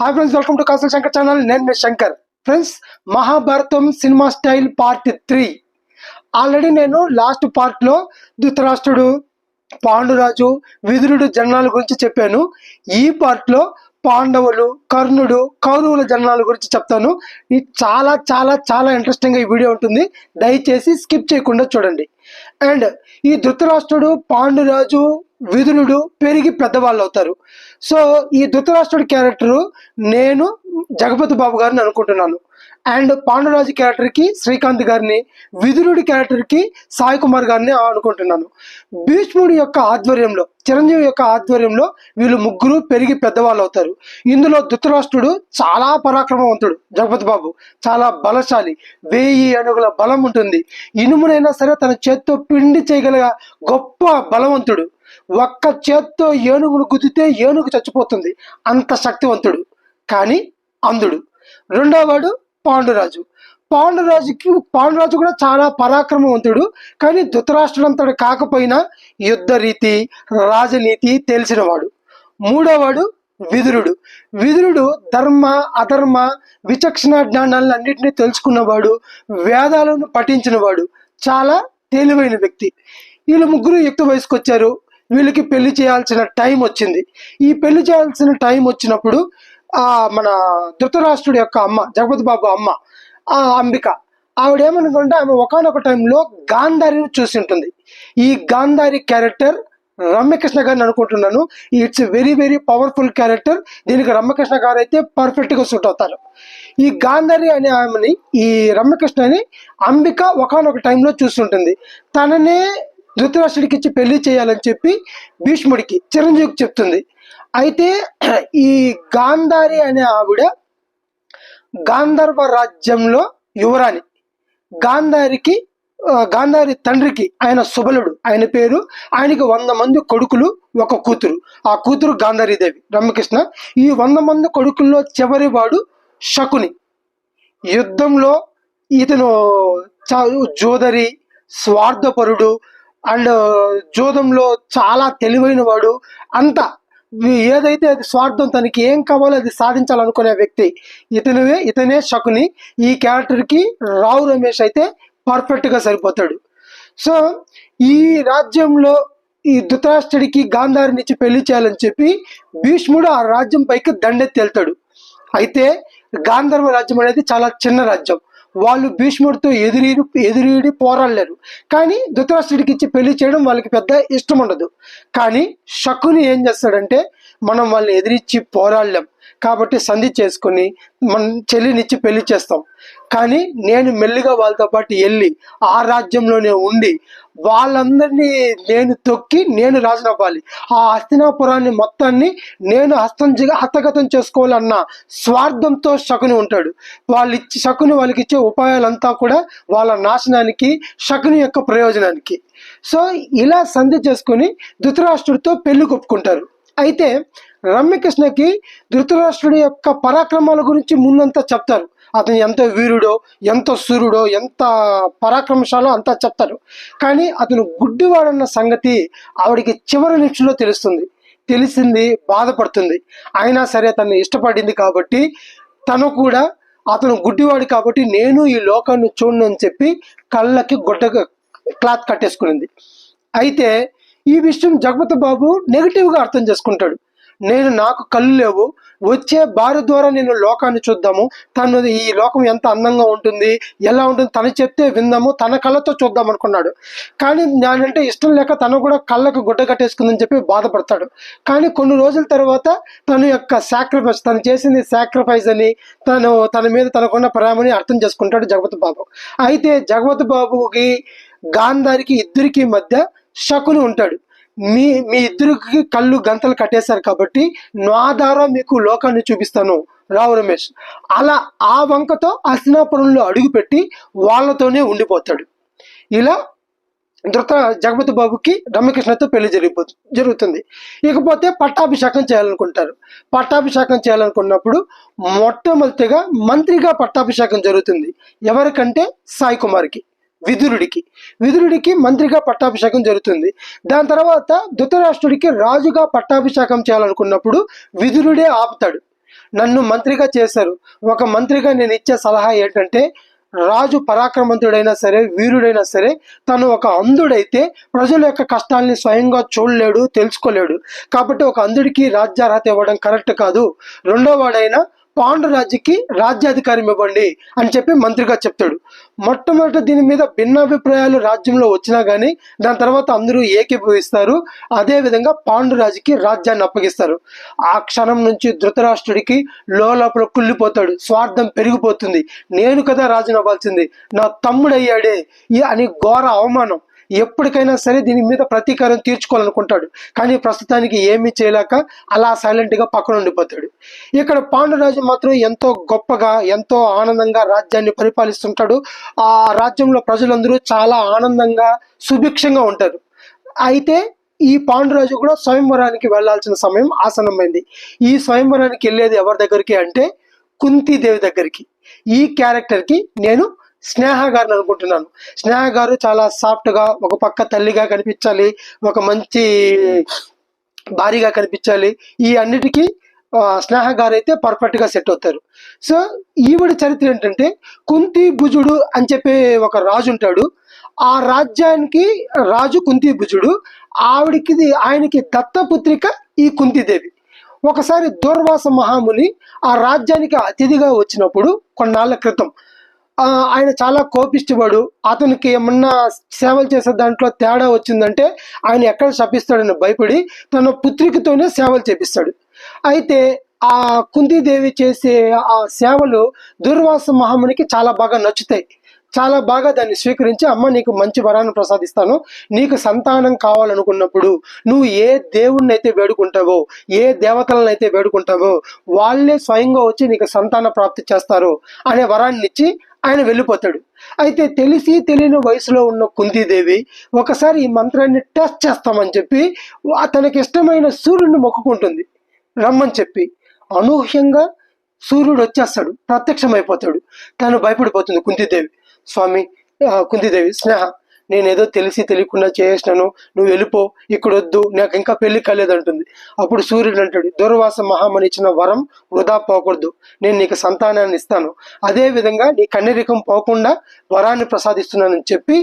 Hi friends welcome to Kasal Shankar channel నేను మీ Shankar friends Mahabharatam cinema style part three already నేను last పార్ట్లో ధృతరాష్ట్రుడు పాండురాజు విదురుడు జనాల గురించి చెప్పాను ఈ పార్ట్లో పాండవులు కర్ణుడు కౌరవుల జననాల గురించి చెప్తాను ఇది చాలా చాలా చాలా ఇంట్రెస్టింగ్గా ఈ వీడియో ఉంటుంది. దయచేసి స్కిప్ చేయకుండా చూడండి. అండ్ ఈ ధృతరాష్ట్రుడు పాండురాజు విధునుడు పెరిగి పెద్దవాళ్ళు అవుతారు సో ఈ ధృతరాష్ట్రుడి క్యారెక్టరు నేను జగపతి బాబు గారిని అనుకుంటున్నాను. అండ్ పాండురాజు క్యారెక్టర్కి శ్రీకాంత్ గారిని విదురుడి క్యారెక్టర్కి సాయి కుమార్ గారిని అనుకుంటున్నాను. భీష్ముడి యొక్క ఆధ్వర్యంలో చిరంజీవి యొక్క ఆధ్వర్యంలో వీళ్ళు ముగ్గురు పెరిగి పెద్దవాళ్ళు అవుతారు. ఇందులో ధృతరాష్ట్రుడు చాలా పరాక్రమవంతుడు జగపతి బాబు. చాలా బలశాలి వేయి అణుగుల బలం ఉంటుంది. ఇనుమునైనా సరే తన చేత్తో పిండి చేయగల గొప్ప బలవంతుడు. ఒక్క చేత్తో ఏనుగును గుద్దితే ఏనుగు చచ్చిపోతుంది. అంత శక్తివంతుడు కానీ అంధుడు. రెండోవాడు పాండురాజు. పాండురాజుకి పాండురాజు కూడా చాలా పరాక్రమవంతుడు కానీ ధృతరాష్ట్రుడంతడు కాకపోయినా యుద్ధ రీతి రాజనీతి తెలిసినవాడు. మూడోవాడు విదురుడు. విదురుడు ధర్మ అధర్మ విచక్షణ జ్ఞానాలను అన్నింటినీ తెలుసుకున్నవాడు వేదాలను పఠించినవాడు చాలా తెలివైన వ్యక్తి. వీళ్ళు ముగ్గురు యుక్త వయసుకు వచ్చారు వీళ్ళకి పెళ్ళి చేయాల్సిన టైం వచ్చింది. ఈ పెళ్ళి చేయాల్సిన టైం వచ్చినప్పుడు ఆ మన ధృతరాష్ట్రుడి యొక్క అమ్మ జగపతి బాబు అమ్మ ఆ అంబిక. ఆవిడ ఏమనుకుంటే ఆమె ఒకనొక టైంలో గాంధారిని చూసి ఉంటుంది. ఈ గాంధారి క్యారెక్టర్ రమ్యకృష్ణ గారిని అనుకుంటున్నాను. It's very very powerful character దీనికి రమ్యకృష్ణ గారు అయితే పర్ఫెక్ట్గా సూట్ అవుతారు. ఈ గాంధారి అనే ఆమెని ఈ రమ్యకృష్ణని అంబిక ఒకనొక టైంలో చూస్తుంటుంది తననే ధృతరాష్ట్రుడికి ఇచ్చి పెళ్ళి చేయాలని చెప్పి భీష్ముడికి చిరంజీవికి చెప్తుంది. అయితే ఈ గాంధారి అనే ఆవిడ గాంధర్వ రాజ్యంలో యువరాణి. గాంధారికి గాంధారి తండ్రికి ఆయన సుబలుడు. ఆయన పేరు ఆయనకి వంద మంది కొడుకులు ఒక కూతురు. ఆ కూతురు గాంధారీదేవి. రమ్యకృష్ణ ఈ వంద మంది కొడుకుల్లో చివరి వాడు శకుని. యుద్ధంలో ఇతను చ- జోదరి స్వార్థపరుడు అండ్ జోదంలో చాలా తెలివైన వాడు అంతా ఏదైతే అది స్వార్థం తనకి ఏం కావాలో అది సాధించాలనుకునే వ్యక్తి ఇతనువే ఇతనే శకుని. ఈ క్యారెక్టర్కి రావు రమేష్ అయితే పర్ఫెక్ట్గా సరిపోతాడు. సో ఈ రాజ్యంలో ఈ ధృతరాష్ట్రుడికి గాంధారి నుంచి పెళ్ళి చేయాలని చెప్పి భీష్ముడు ఆ రాజ్యం పైకి దండెత్తి వెళ్తాడు. అయితే గాంధర్వ రాజ్యం అనేది చాలా చిన్న రాజ్యం. వాళ్ళు భీష్ముడితో ఎదురీడి ఎదురీడి పోరాడలేరు. కానీ ధృతరాష్ట్రుడికి ఇచ్చి పెళ్ళి చేయడం వాళ్ళకి పెద్ద ఇష్టం ఉండదు కానీ శకుని ఏం చేస్తాడంటే మనం వాళ్ళని ఎదిరించి పోరాడలేం. కాబట్టి సంధి చేసుకుని మన చెల్లినిచ్చి పెళ్ళి చేస్తాం. కానీ నేను మెల్లిగా వాళ్ళతో పాటు వెళ్ళి ఆ రాజ్యంలోనే ఉండి వాళ్ళందరినీ నేను తొక్కి నేను రాజునవ్వాలి. ఆ హస్తినాపురాన్ని మొత్తాన్ని నేను హస్తం హస్తగతం చేసుకోవాలన్న స్వార్థంతో శకుని ఉంటాడు. వాళ్ళు ఇచ్చి శకుని వాళ్ళకి ఇచ్చే ఉపాయాలంతా కూడా వాళ్ళ నాశనానికి శకుని యొక్క ప్రయోజనానికి. సో ఇలా సంధి చేసుకుని ధృతరాష్ట్రుడితో పెళ్ళి కొప్పుకుంటారు. అయితే రమ్యకృష్ణకి ధృతరాష్ట్రుడి యొక్క పరాక్రమాల గురించి ముందంతా చెప్తారు. అతను ఎంత వీరుడో ఎంత సూర్యుడో ఎంత పరాక్రమశాలో అంతా చెప్తారు. కానీ అతను గుడ్డివాడన్న సంగతి ఆవిడకి చివరి నిమిషంలో తెలుస్తుంది. తెలిసింది బాధపడుతుంది. అయినా సరే తను ఇష్టపడింది కాబట్టి తను కూడా అతను గుడ్డివాడు కాబట్టి నేను ఈ లోకాన్ని చూడను అని చెప్పి కళ్ళకి గుడ్డ క్లాత్ కట్టేసుకునింది. అయితే ఈ విషయం జగపతి బాబు నెగిటివ్గా అర్థం చేసుకుంటాడు. నేను నాకు కళ్ళు లేవు. వచ్చే భార్య ద్వారా నేను లోకాన్ని చూద్దాము. తను ఈ లోకం ఎంత అందంగా ఉంటుంది ఎలా ఉంటుంది తను చెప్తే విందాము. తన కళ్ళతో చూద్దాం అనుకున్నాడు. కానీ నేనంటే ఇష్టం లేక తను కూడా కళ్ళకు గుడ్డ కట్టేసుకుందని చెప్పి బాధపడతాడు. కానీ కొన్ని రోజుల తర్వాత తన యొక్క సాక్రిఫైస్ తను చేసింది సాక్రిఫైస్ అని తను తన మీద తనకున్న ప్రేమని అర్థం చేసుకుంటాడు జగపతి బాబు. అయితే జగపతి బాబుకి గాంధారికి ఇద్దరికి మధ్య శకుని ఉంటాడు. మీ మీ ఇద్దరికి కళ్ళు గంతలు కట్టేశారు కాబట్టి నా ద్వారా మీకు లోకాన్ని చూపిస్తాను. రావు రమేష్. అలా ఆ వంకతో అస్నాపురంలో అడుగుపెట్టి వాళ్ళతోనే ఉండిపోతాడు. ఇలా ధృత జగపతి బాబుకి రమ్యకృష్ణతో పెళ్ళి జరిగిపో జరుగుతుంది. ఇకపోతే పట్టాభిషేకం చేయాలనుకుంటారు. పట్టాభిషేకం చేయాలనుకున్నప్పుడు మొట్టమొదటిగా మంత్రిగా పట్టాభిషేకం జరుగుతుంది. ఎవరికంటే సాయి కుమార్కి. విదురుడికి విదురుడికి మంత్రిగా పట్టాభిషేకం జరుగుతుంది. దాని తర్వాత ధృతరాష్ట్రుడికి రాజుగా పట్టాభిషేకం చేయాలనుకున్నప్పుడు విదురుడే ఆపుతాడు. నన్ను మంత్రిగా చేశారు. ఒక మంత్రిగా నేను ఇచ్చే సలహా ఏంటంటే రాజు పరాక్రమంతుడైనా సరే వీరుడైనా సరే తను ఒక అంధుడైతే ప్రజల యొక్క కష్టాల్ని స్వయంగా చూడలేడు తెలుసుకోలేడు. కాబట్టి ఒక అంధుడికి రాజ్యార్హత ఇవ్వడం కరెక్ట్ కాదు. రెండో వాడైనా పాండురాజుకి రాజ్యాధికారం ఇవ్వండి అని చెప్పి మంత్రిగా చెప్తాడు. మొట్టమొదట దీని మీద భిన్నాభిప్రాయాలు రాజ్యంలో వచ్చినా కానీ దాని తర్వాత అందరూ ఏకీభవిస్తారు. అదేవిధంగా పాండురాజుకి రాజ్యాన్ని అప్పగిస్తారు. ఆ క్షణం నుంచి ధృతరాష్ట్రుడికి లోపల కుళ్ళిపోతాడు. స్వార్థం పెరిగిపోతుంది. నేను కదా రాజుని అవ్వాల్సింది. నా తమ్ముడయ్యాడే ఈ అని ఘోర అవమానం. ఎప్పటికైనా సరే దీని మీద ప్రతీకారం తీర్చుకోవాలనుకుంటాడు. కానీ ప్రస్తుతానికి ఏమీ చేయలేక అలా సైలెంట్గా పక్కన ఉండిపోతాడు. ఇక్కడ పాండురాజు మాత్రం ఎంతో గొప్పగా ఎంతో ఆనందంగా రాజ్యాన్ని పరిపాలిస్తుంటాడు. ఆ రాజ్యంలో ప్రజలందరూ చాలా ఆనందంగా సుభిక్షంగా ఉంటారు. అయితే ఈ పాండురాజు కూడా స్వయంవరానికి వెళ్ళాల్సిన సమయం ఆసన్నమైంది. ఈ స్వయంవరానికి వెళ్ళేది ఎవరి దగ్గరికి అంటే కుంతీదేవి దగ్గరికి. ఈ క్యారెక్టర్కి నేను స్నేహ గారిని అనుకుంటున్నాను. స్నేహ గారు చాలా సాఫ్ట్గా ఒక పక్క తల్లిగా కనిపించాలి ఒక మంచి భారీగా కనిపించాలి. ఈ అన్నిటికీ స్నేహ గారు అయితే పర్ఫెక్ట్గా సెట్ అవుతారు. సో ఈవిడ చరిత్ర ఏంటంటే కుంతి భుజుడు అని చెప్పే ఒక రాజు ఉంటాడు. ఆ రాజ్యానికి రాజు కుంతి భుజుడు ఆవిడికి ఆయనకి దత్తపుత్రిక ఈ కుంతిదేవి. ఒకసారి దూర్వాస మహాముని ఆ రాజ్యానికి అతిథిగా వచ్చినప్పుడు కొన్నాళ్ళ క్రితం ఆయన చాలా కోపిష్టివాడు అతనికి ఏమన్నా సేవలు చేసే దాంట్లో తేడా వచ్చిందంటే ఆయన ఎక్కడ శపిస్తాడని భయపడి తన పుత్రికతోనే సేవలు చేపిస్తాడు. అయితే ఆ కుంతీదేవి చేసే ఆ సేవలు దుర్వాస మహామునికి చాలా బాగా నచ్చుతాయి. చాలా బాగా దాన్ని స్వీకరించి అమ్మ నీకు మంచి వరాన్ని ప్రసాదిస్తాను. నీకు సంతానం కావాలనుకున్నప్పుడు నువ్వు ఏ దేవుణ్ణి అయితే వేడుకుంటావో ఏ దేవతలను అయితే వేడుకుంటావో వాళ్ళే స్వయంగా వచ్చి నీకు సంతాన ప్రాప్తి చేస్తారు అనే వరాన్ని ఇచ్చి ఆయన వెళ్ళిపోతాడు. అయితే తెలిసి తెలియని వయసులో ఉన్న కుంతీదేవి ఒకసారి ఈ మంత్రాన్ని టెస్ట్ చేస్తామని చెప్పి తనకి ఇష్టమైన సూర్యుడిని మొక్కుకుంటుంది. రమ్మని చెప్పి అనూహ్యంగా సూర్యుడు వచ్చేస్తాడు. ప్రత్యక్షమైపోతాడు. తను భయపడిపోతుంది కుంతీదేవి స్వామి కుంతీదేవి స్నేహ నేనేదో తెలిసి తెలియకుండా చేసినాను నువ్వు వెళ్ళిపో ఇక్కడ వద్దు నాకు ఇంకా పెళ్ళి కాలేదంటుంది అప్పుడు సూర్యుడు అంటాడు దూర్వాస మహామని ఇచ్చిన వరం వృధా పోకూడదు. నేను నీకు సంతానాన్ని ఇస్తాను. అదే విధంగా నీ కన్యరికం పోకుండా వరాన్ని ప్రసాదిస్తున్నానని చెప్పి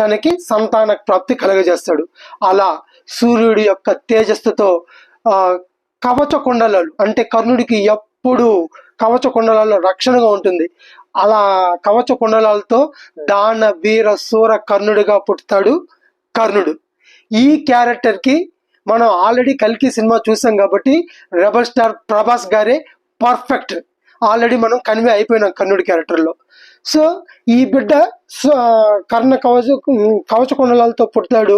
తనకి సంతాన ప్రాప్తి కలగజేస్తాడు. అలా సూర్యుడి యొక్క తేజస్సుతో కవచ కుండలాలు అంటే కర్ణుడికి ఎప్పుడు కవచ కుండలాల్లో రక్షణగా ఉంటుంది. అలా కవచ కుండలాలతో దాన వీర సూర కర్ణుడిగా పుడతాడు కర్ణుడు. ఈ క్యారెక్టర్కి మనం ఆల్రెడీ కల్కి సినిమా చూసాం కాబట్టి రెబల్ స్టార్ ప్రభాస్ గారే పర్ఫెక్ట్ ఆల్రెడీ మనం కన్వే అయిపోయినాం కర్ణుడి క్యారెక్టర్లో సో ఈ బిడ్డ కర్ణ కవచ కవచ పుడతాడు.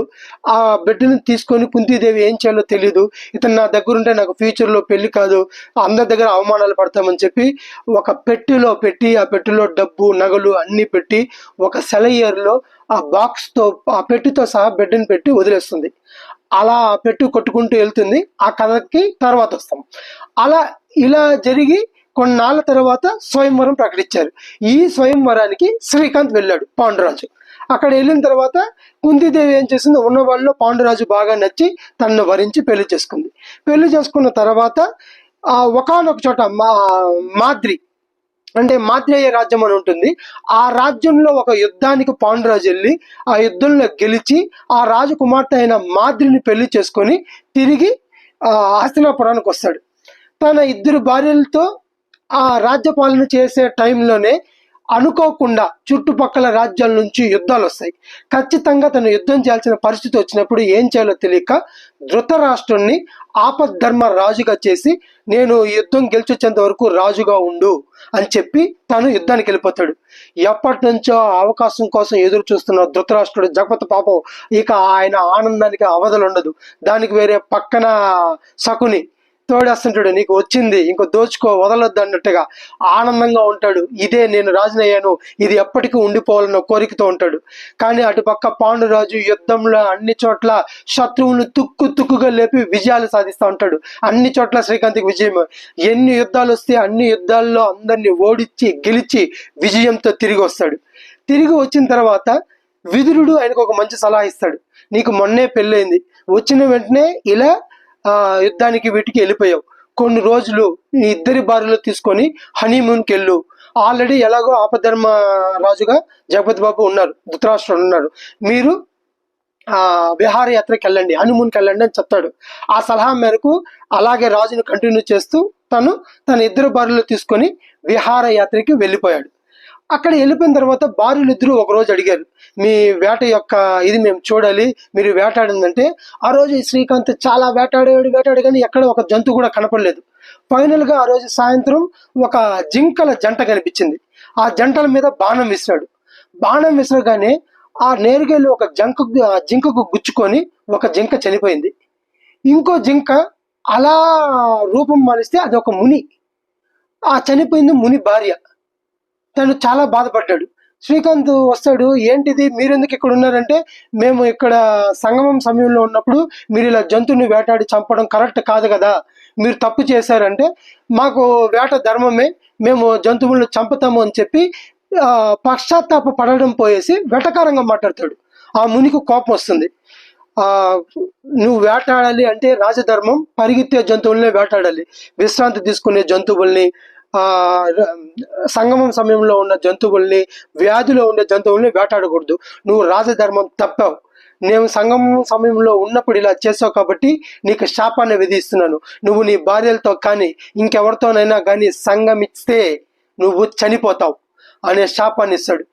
ఆ బిడ్డను తీసుకొని కుంతీదేవి ఏం చేయాలో తెలియదు ఇతను నా దగ్గర ఉంటే నాకు ఫ్యూచర్లో పెళ్ళి కాదు. అందరి దగ్గర అవమానాలు పడతామని చెప్పి ఒక పెట్టెలో పెట్టి ఆ పెట్టెలో డబ్బు నగలు అన్నీ పెట్టి ఒక సెలయర్లో ఆ బాక్స్తో ఆ పెట్టితో సహా బిడ్డను పెట్టి వదిలేస్తుంది. అలా ఆ పెట్టు కొట్టుకుంటూ వెళ్తుంది. ఆ కథకి తర్వాత వస్తాం. అలా ఇలా జరిగి కొన్నాళ్ళ తర్వాత స్వయంవరం ప్రకటించారు. ఈ స్వయంవరానికి శ్రీకాంత్ వెళ్ళాడు పాండురాజు. అక్కడ వెళ్ళిన తర్వాత కుంతిదేవి ఏం చేసింది ఉన్న వాళ్ళలో పాండురాజు బాగా నచ్చి తనను వరించి పెళ్ళి చేసుకుంది. పెళ్ళి చేసుకున్న తర్వాత ఆ ఒకనొక చోట మా మాద్రి అంటే మాత్రేయ రాజ్యం అని ఉంటుంది. ఆ రాజ్యంలో ఒక యుద్ధానికి పాండురాజు వెళ్ళి ఆ యుద్ధంలో గెలిచి ఆ రాజు కుమార్తె అయిన మాద్రిని పెళ్ళి చేసుకొని తిరిగి ఆ హస్తినాపురానికి వస్తాడు. తన ఇద్దరు భార్యలతో ఆ రాజ్యపాలన చేసే టైంలోనే అనుకోకుండా చుట్టుపక్కల రాజ్యాల నుంచి యుద్ధాలు వస్తాయి. ఖచ్చితంగా తను యుద్ధం చేయాల్సిన పరిస్థితి వచ్చినప్పుడు ఏం చేయాలో తెలియక ధృతరాష్ట్రుణ్ణి ఆపద్ధర్మ రాజుగా చేసి నేను యుద్ధం గెలిచొచ్చేంత వరకు రాజుగా ఉండు అని చెప్పి తను యుద్ధానికి వెళ్ళిపోతాడు. ఎప్పటి నుంచో అవకాశం కోసం ఎదురు చూస్తున్న ధృతరాష్ట్రుడు జగపతి పాపం ఇక ఆయన ఆనందానికి అవధులు ఉండదు. దానికి వేరే పక్కన శకుని తోడేస్తుంటాడు నీకు వచ్చింది ఇంకో దోచుకో వదలొద్దు అన్నట్టుగా ఆనందంగా ఉంటాడు. ఇదే నేను రాజునయ్యాను ఇది ఎప్పటికీ ఉండిపోవాలన్న కోరికతో ఉంటాడు కానీ అటు పక్క పాండురాజు యుద్ధంలో అన్ని చోట్ల శత్రువులను తుక్కు తుక్కుగా లేపి విజయాలు సాధిస్తూ ఉంటాడు. అన్ని చోట్ల శ్రీకాంత్కి విజయం. ఎన్ని యుద్ధాలు వస్తే అన్ని యుద్ధాల్లో అందరినీ ఓడించి గెలిచి విజయంతో తిరిగి వస్తాడు. తిరిగి వచ్చిన తర్వాత విదురుడు ఆయనకు ఒక మంచి సలహా ఇస్తాడు. నీకు మొన్నే పెళ్ళైంది వచ్చిన వెంటనే ఇలా యుద్ధానికి వీటికి వెళ్ళిపోయావు. కొన్ని రోజులు ఇద్దరి భార్యలు తీసుకొని హనీమూన్కి వెళ్ళు ఆల్రెడీ ఎలాగో ఆపధర్మ రాజుగా జగపతి బాబు ఉన్నారు ధృతరాష్ట్రుడు ఉన్నారు మీరు ఆ విహారయాత్రకి వెళ్ళండి హనుమూన్కి వెళ్ళండి అని చెప్తాడు. ఆ సలహా మేరకు అలాగే రాజును కంటిన్యూ చేస్తూ తను తన ఇద్దరు భార్యలు తీసుకొని విహారయాత్రకి వెళ్ళిపోయాడు. అక్కడ వెళ్ళిపోయిన తర్వాత భార్యలు ఇద్దరు ఒక రోజు అడిగారు మీ వేట యొక్క ఇది మేము చూడాలి మీరు వేటాడిందంటే? ఆ రోజు శ్రీకాంత్ చాలా వేటాడాడు వేటాడు కానీ ఎక్కడ ఒక జంతువు కూడా కనపడలేదు. ఫైనల్గా ఆ రోజు సాయంత్రం ఒక జింకల జంట కనిపించింది. ఆ జంటల మీద బాణం విసిరాడు. బాణం విసరగానే ఆ నేరుగేలు ఒక జంక ఆ జింకకు గుచ్చుకొని ఒక జింక చనిపోయింది. ఇంకో జింక అలా రూపం మారిస్తే అది ఒక ముని. ఆ చనిపోయింది ముని భార్య. తను చాలా బాధపడ్డాడు. శ్రీకాంత్ వస్తాడు ఏంటిది? మీరెందుకు ఇక్కడ ఉన్నారంటే మేము ఇక్కడ సంగమం సమయంలో ఉన్నప్పుడు మీరు ఇలా జంతువుని వేటాడి చంపడం కరెక్ట్ కాదు కదా. మీరు తప్పు చేశారంటే మాకు వేట ధర్మమే మేము జంతువులను చంపుతాము అని చెప్పి పశ్చాత్తాప పడడం పోయేసి వెటకారంగా మాట్లాడతాడు. ఆ మునికి కోపం వస్తుంది. ఆ నువ్వు వేటాడాలి అంటే రాజధర్మం పరిగెత్తే జంతువులనే వేటాడాలి. విశ్రాంతి తీసుకునే జంతువుల్ని సంగమం సమయంలో ఉన్న జంతువుల్ని వ్యాధిలో ఉండే జంతువుల్ని వేటాడకూడదు. నువ్వు రాజధర్మం తప్పావు. నేను సంగమం సమయంలో ఉన్నప్పుడు ఇలా చేసావు కాబట్టి నీకు శాపాన్ని విధిస్తున్నాను. నువ్వు నీ భార్యలతో కానీ ఇంకెవరితోనైనా కానీ సంగమిస్తే నువ్వు చనిపోతావు అనే శాపాన్ని ఇస్తాడు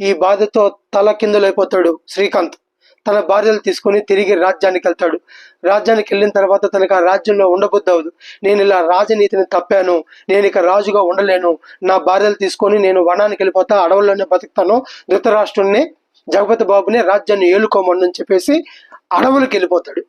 ఈ బాధతో తల కిందలైపోతాడు శ్రీకాంత్. తన భార్యలు తీసుకొని తిరిగి రాజ్యానికి వెళ్తాడు. రాజ్యానికి వెళ్ళిన తర్వాత తనకు ఆ రాజ్యంలో ఉండబుద్ధి అవ్వదు నేను ఇలా రాజనీతిని తప్పాను. నేను ఇక రాజుగా ఉండలేను. నా భార్యలు తీసుకొని నేను వనానికి వెళ్ళిపోతా అడవుల్లోనే బతుకుతాను. ధృతరాష్ట్రుణ్ణి జగపతి బాబుని రాజ్యాన్ని ఏలుకోమని చెప్పేసి అడవులకు వెళ్ళిపోతాడు.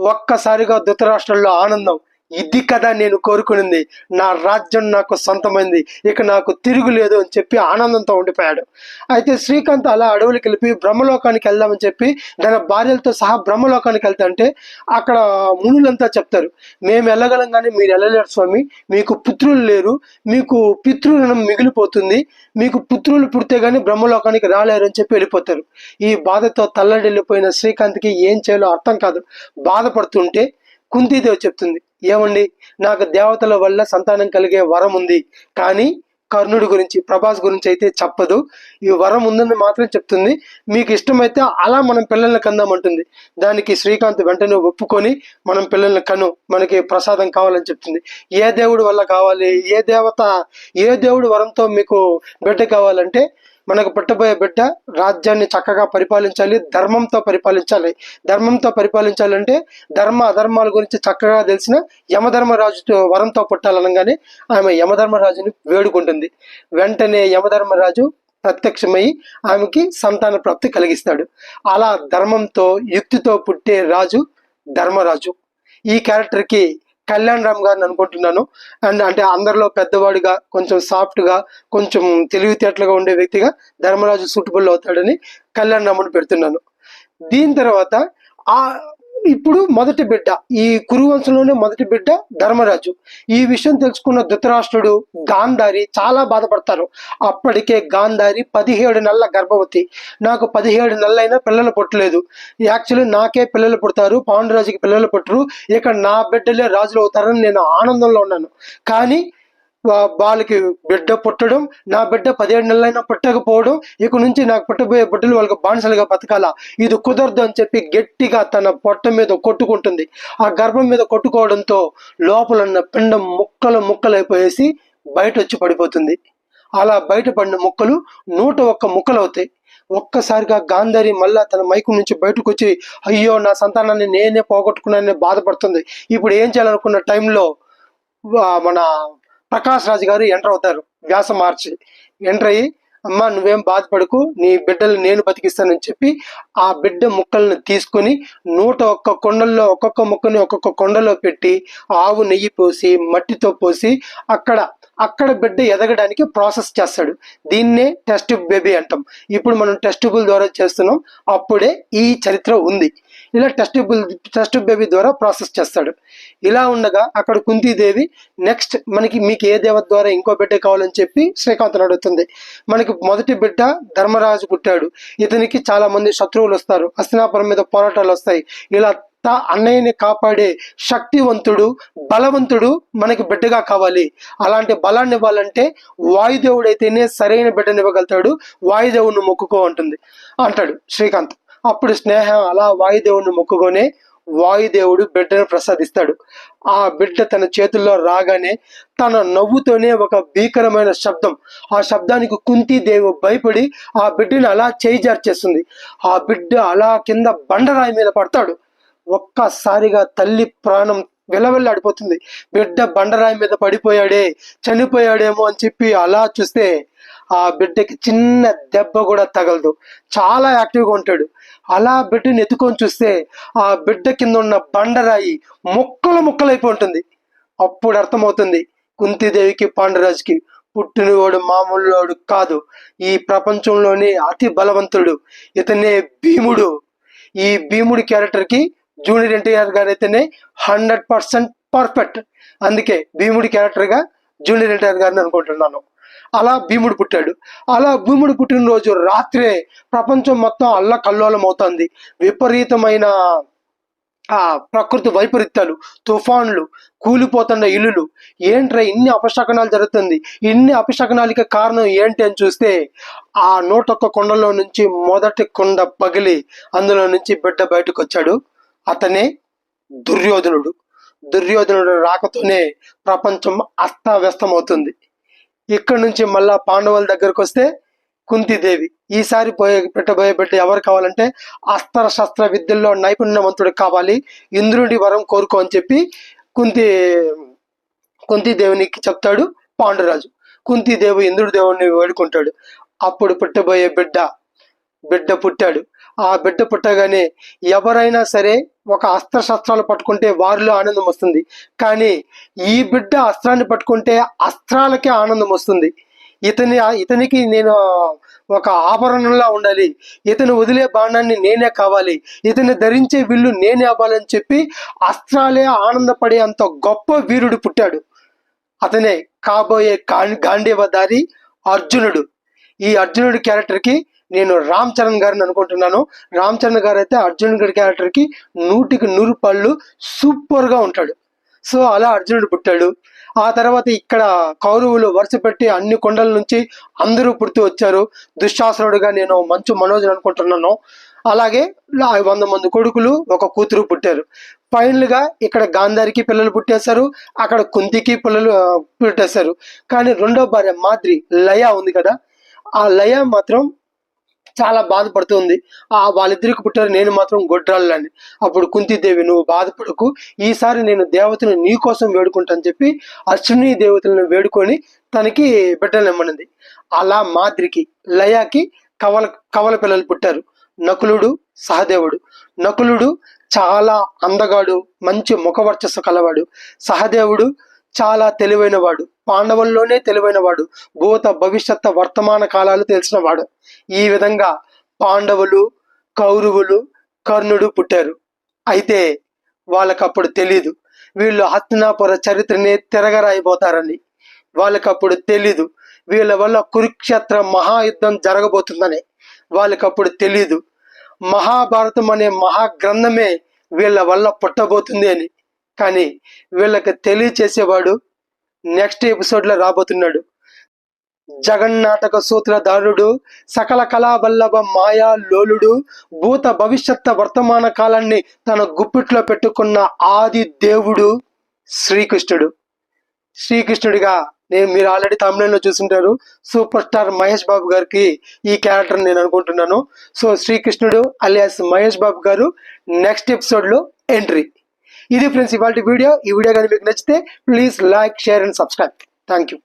ఒక్కసారిగా ధృతరాష్ట్రంలో ఆనందం ఇది కదా నేను కోరుకునింది. నా రాజ్యం నాకు సొంతమైంది. ఇక నాకు తిరుగులేదు అని చెప్పి ఆనందంతో ఉండిపోయాడు. అయితే శ్రీకాంత్ అలా అడవులకు వెళ్ళి బ్రహ్మలోకానికి వెళ్దామని చెప్పి తన భార్యలతో సహా బ్రహ్మలోకానికి వెళ్తాంటే అక్కడ మునులంతా చెప్తారు మేము వెళ్ళగలం కానీ మీరు వెళ్ళలేరు స్వామి. మీకు పుత్రులు లేరు. మీకు పితృణం మిగిలిపోతుంది. మీకు పుత్రులు పుడితే కానీ బ్రహ్మలోకానికి రాలేరు అని చెప్పి వెళ్ళిపోతారు. ఈ బాధతో తల్లడిల్లిపోయిన శ్రీకాంత్కి ఏం చేయాలో అర్థం కాదు. బాధపడుతుంటే కుంతీదేవి చెప్తుంది ఏమండి? నాకు దేవతల వల్ల సంతానం కలిగే వరం ఉంది. కానీ కర్ణుడి గురించి ప్రభాస్ గురించి అయితే చెప్పదు. ఈ వరం ఉందని మాత్రం చెప్తుంది. మీకు ఇష్టమైతే అలా మనం పిల్లల్ని కందామంటుంది దానికి శ్రీకాంత్ వెంటనే ఒప్పుకొని మనం పిల్లల్ని కను. మనకి ప్రసాదం కావాలని చెప్తుంది. ఏ దేవుడి వల్ల కావాలి? ఏ దేవత ఏ దేవుడి వరంతో మీకు బిడ్డ కావాలంటే మనకు పుట్టబోయే బిడ్డ రాజ్యాన్ని చక్కగా పరిపాలించాలి ధర్మంతో పరిపాలించాలి. ధర్మంతో పరిపాలించాలంటే ధర్మ అధర్మాల గురించి చక్కగా తెలిసిన యమధర్మరాజు వరంతో పుట్టాలనగానే ఆమె యమధర్మరాజుని వేడుకుంటుంది. వెంటనే యమధర్మరాజు ప్రత్యక్షమై ఆమెకి సంతాన ప్రాప్తి కలిగిస్తాడు. అలా ధర్మంతో యుక్తితో పుట్టే రాజు ధర్మరాజు. ఈ క్యారెక్టర్కి కళ్యాణ్ రామ్ గారిని అనుకుంటున్నాను. అండ్ అంటే అందరిలో పెద్దవాడిగా కొంచెం సాఫ్ట్గా కొంచెం తెలివితేటలుగా ఉండే వ్యక్తిగా ధర్మరాజు సూటబుల్ అవుతాడని కళ్యాణ్ రాముని పెడుతున్నాను. దీని తర్వాత ఆ ఇప్పుడు మొదటి బిడ్డ ఈ కురువంశంలోనే మొదటి బిడ్డ ధర్మరాజు. ఈ విషయం తెలుసుకున్న ధృతరాష్ట్రుడు గాంధారి చాలా బాధపడతారు. అప్పటికే గాంధారి పదిహేడు నెలల గర్భవతి. నాకు పదిహేడు నెలలైనా పిల్లలు పుట్టలేదు. యాక్చువల్లీ నాకే పిల్లలు పుడతారు పాండురాజుకి పిల్లలు పుట్టరు. ఇక నా బిడ్డలే రాజులు అవుతారని నేను ఆనందంలో ఉన్నాను. కానీ వాళ్ళకి బిడ్డ పుట్టడం నా బిడ్డ పదిహేడు నెలలైనా పుట్టకపోవడం ఇక నుంచి నాకు పుట్టబోయే బిడ్డలు వాళ్ళకి బానిసలుగా బతకాల. ఇది కుదరదు అని చెప్పి గట్టిగా తన పొట్ట మీద కొట్టుకుంటుంది. ఆ గర్భం మీద కొట్టుకోవడంతో లోపల ఉన్న పిండం ముక్కలు ముక్కలైపోయేసి బయట వచ్చి పడిపోతుంది. అలా బయటపడిన ముక్కలు నూట ఒక్క ముక్కలు అవుతాయి ఒక్కసారిగా గాంధారి మళ్ళా తన మైకు నుంచి బయటకు వచ్చి అయ్యో నా సంతానాన్ని నేనే పోగొట్టుకున్నానని బాధపడుతుంది. ఇప్పుడు ఏం చేయాలనుకున్న టైంలో మన ప్రకాష్ రాజు గారు ఎంటర్ అవుతారు. వ్యాసం మార్చి ఎంటర్ అయ్యి అమ్మా నువ్వేం బాధపడకు నీ బిడ్డలు నేను బతికిస్తానని చెప్పి ఆ బిడ్డ ముక్కలను తీసుకొని నూట ఒక్క కొండల్లో ఒక్కొక్క ముక్కని ఒక్కొక్క కొండలో పెట్టి ఆవు నెయ్యి పోసి మట్టితో పోసి అక్కడ అక్కడ బిడ్డ ఎదగడానికి ప్రాసెస్ చేస్తాడు. దీన్నే టెస్ట్ బేబీ అంటాం. ఇప్పుడు మనం టెస్టిబుల్ ద్వారా చేస్తున్నాం. అప్పుడే ఈ చరిత్ర ఉంది. ఇలా టెస్ట్ టెస్ట్ బేబీ ద్వారా ప్రాసెస్ చేస్తాడు. ఇలా ఉండగా అక్కడ కుంతీదేవి నెక్స్ట్ మనకి మీకు ఏ దేవత ద్వారా ఇంకో బిడ్డ కావాలని చెప్పి శ్రీకాంత్ అడుగుతుంది. మనకి మొదటి బిడ్డ ధర్మరాజు పుట్టాడు. ఇతనికి చాలా మంది శత్రువులు వస్తారు. హస్తినాపురం మీద పోరాటాలు వస్తాయి. ఇలా తా అన్నయ్యని కాపాడే శక్తివంతుడు బలవంతుడు మనకి బిడ్డగా కావాలి. అలాంటి బలాన్ని ఇవ్వాలంటే వాయుదేవుడు అయితేనే సరైన బిడ్డనివ్వగలుగుతాడు ఇవ్వగలుగుతాడు. మొక్కుకో అంటుంది. అంటాడు శ్రీకాంత్. అప్పుడు స్నేహం అలా వాయుదేవుడిని మొక్కుకొని వాయుదేవుడు బిడ్డను ప్రసాదిస్తాడు. ఆ బిడ్డ తన చేతుల్లో రాగానే తన నవ్వుతోనే ఒక భీకరమైన శబ్దం ఆ శబ్దానికి కుంతీదేవి భయపడి ఆ బిడ్డని అలా చేయిజార్చేస్తుంది. ఆ బిడ్డ అలా కింద బండరాయి మీద పడతాడు. ఒక్కసారిగా తల్లి ప్రాణం విలవిల్లాడిపోతుంది. బిడ్డ బండరాయి మీద పడిపోయాడే చనిపోయాడేమో అని చెప్పి అలా చూస్తే ఆ బిడ్డకి చిన్న దెబ్బ కూడా తగలదు. చాలా యాక్టివ్గా ఉంటాడు. అలా బిడ్డని ఎత్తుకొని చూస్తే ఆ బిడ్డ కింద ఉన్న బండరాయి ముక్కలు ముక్కలైపో ఉంటుంది. అప్పుడు అర్థమవుతుంది కుంతిదేవికి పాండురాజుకి పుట్టినవాడు మామూలువాడు కాదు. ఈ ప్రపంచంలోనే అతి బలవంతుడు ఇతనే భీముడు. ఈ భీముడి క్యారెక్టర్కి జూనియర్ ఎన్టీఆర్ గారు అయితేనే హండ్రెడ్ పర్సెంట్ పర్ఫెక్ట్. అందుకే భీముడి క్యారెక్టర్గా జూనియర్ ఎన్టీఆర్ గారిని అనుకుంటున్నాను. అలా భీముడు పుట్టాడు. అలా భీముడు పుట్టినరోజు రాత్రే ప్రపంచం మొత్తం అల్ల కల్లోలం అవుతుంది విపరీతమైన ఆ ప్రకృతి వైపరీత్యాలు తుఫాన్లు కూలిపోతున్న ఇల్లులు. ఏంట్రా ఇన్ని అపశకనాలు జరుగుతుంది? ఇన్ని అపశకనాలకి కారణం ఏంటి అని చూస్తే ఆ నూటొక్క కొండలో నుంచి మొదటి కొండ పగిలి అందులో నుంచి బిడ్డ బయటకు వచ్చాడు అతనే దుర్యోధనుడు. దుర్యోధనుడు రాకతోనే ప్రపంచం అస్తావ్యస్తమవుతుంది. ఇక్కడి నుంచి మళ్ళా పాండవుల దగ్గరకు వస్తే కుంతిదేవి. ఈసారి పోయే పెట్టబోయే బిడ్డ ఎవరు కావాలంటే అస్త్ర శస్త్ర విద్యల్లో నైపుణ్యవంతుడు కావాలి. ఇంద్రుడి వరం కోరుకో అని చెప్పి కుంతి కుంతిదేవునికి చెప్తాడు పాండురాజు. కుంతిదేవి ఇంద్రుడి దేవుడిని వేడుకుంటాడు. అప్పుడు పుట్టబోయే బిడ్డ బిడ్డ పుట్టాడు. ఆ బిడ్డ పుట్టగానే ఎవరైనా సరే ఒక అస్త్ర శస్త్రాలు పట్టుకుంటే వారిలో ఆనందం వస్తుంది. కానీ ఈ బిడ్డ అస్త్రాన్ని పట్టుకుంటే అస్త్రాలకే ఆనందం వస్తుంది. ఇతని ఇతనికి నేను ఒక ఆభరణంలా ఉండాలి. ఇతను వదిలే బాణాన్ని నేనే కావాలి. ఇతను ధరించే విల్లు నేనే అవ్వాలని చెప్పి అస్త్రాలే ఆనందపడే అంత గొప్ప వీరుడు పుట్టాడు. అతనే కాబోయే గాంధీవదారి అర్జునుడు. ఈ అర్జునుడి క్యారెక్టర్కి నేను రామ్ చరణ్ గారిని అనుకుంటున్నాను. రామ్ చరణ్ గారు అయితే అర్జున్ గారి క్యారెక్టర్కి నూటికి నూరు పళ్ళు సూపర్గా ఉంటాడు. సో అలా అర్జునుడు పుట్టాడు. ఆ తర్వాత ఇక్కడ కౌరవులు వరుస పెట్టి అన్ని కొండల నుంచి అందరూ పుడుతూ వచ్చారు. దుశ్శాసనుడుగా నేను మంచు మనోజ్ అనుకుంటున్నాను. అలాగే వంద మంది కొడుకులు ఒక కూతురు పుట్టారు. ఫైనల్గా ఇక్కడ గాంధారికి పిల్లలు పుట్టేశారు. అక్కడ కుంతికి పిల్లలు పుట్టేశారు. కానీ రెండో భార్య మాద్రి లయ ఉంది కదా. ఆ లయ మాత్రం చాలా బాధపడుతుంది. ఆ వాళ్ళిద్దరికి పుట్టారు. నేను మాత్రం గొడ్రాళ్ళని. అప్పుడు కుంతిదేవి నువ్వు బాధపడకు. ఈసారి నేను దేవతను నీ కోసం వేడుకుంటాను చెప్పి అశ్విని దేవతలను వేడుకొని తనకి బిడ్డలు అలా మాద్రికి లయాకి కవల కవల పిల్లలు పుట్టారు. నకులుడు సహదేవుడు. నకులుడు చాలా అందగాడు మంచి ముఖవర్చస్సు కలవాడు. సహదేవుడు చాలా తెలివైనవాడు పాండవుల్లోనే తెలివైనవాడు భూత భవిష్యత్ వర్తమాన కాలాలు తెలిసినవాడు. ఈ విధంగా పాండవులు కౌరవులు కర్ణుడు పుట్టారు. అయితే వాళ్ళకప్పుడు తెలీదు. వీళ్ళు హస్తినాపుర చరిత్రని తిరగరాయిపోతారని వాళ్ళకప్పుడు తెలీదు. వీళ్ళ వల్ల కురుక్షేత్ర మహాయుద్ధం జరగబోతుందని వాళ్ళకప్పుడు తెలీదు. మహాభారతం అనే మహాగ్రంథమే వీళ్ళ వల్ల పుట్టబోతుంది అని కానీ వీళ్ళకి తెలియచేసేవాడు నెక్స్ట్ ఎపిసోడ్లో రాబోతున్నాడు. జగన్నాటక సూత్రధారుడు సకల కళావల్లభ మాయా లోలుడు భూత భవిష్యత్ వర్తమాన కాలాన్ని తన గుప్పిట్లో పెట్టుకున్న ఆది దేవుడు శ్రీకృష్ణుడు. శ్రీకృష్ణుడిగా నేను మీరు ఆల్రెడీ తమిళంలో చూసుంటారు. సూపర్ స్టార్ మహేష్ బాబు గారికి ఈ క్యారెక్టర్ నేను అనుకుంటున్నాను. సో శ్రీకృష్ణుడు అలియాస్ మహేష్ బాబు గారు నెక్స్ట్ ఎపిసోడ్లో ఎంట్రీ. ఇది ఫ్రెండ్స్ ఇవాళ వీడియో. ఈ వీడియో కానీ మీకు నచ్చితే please like share and subscribe. Thank you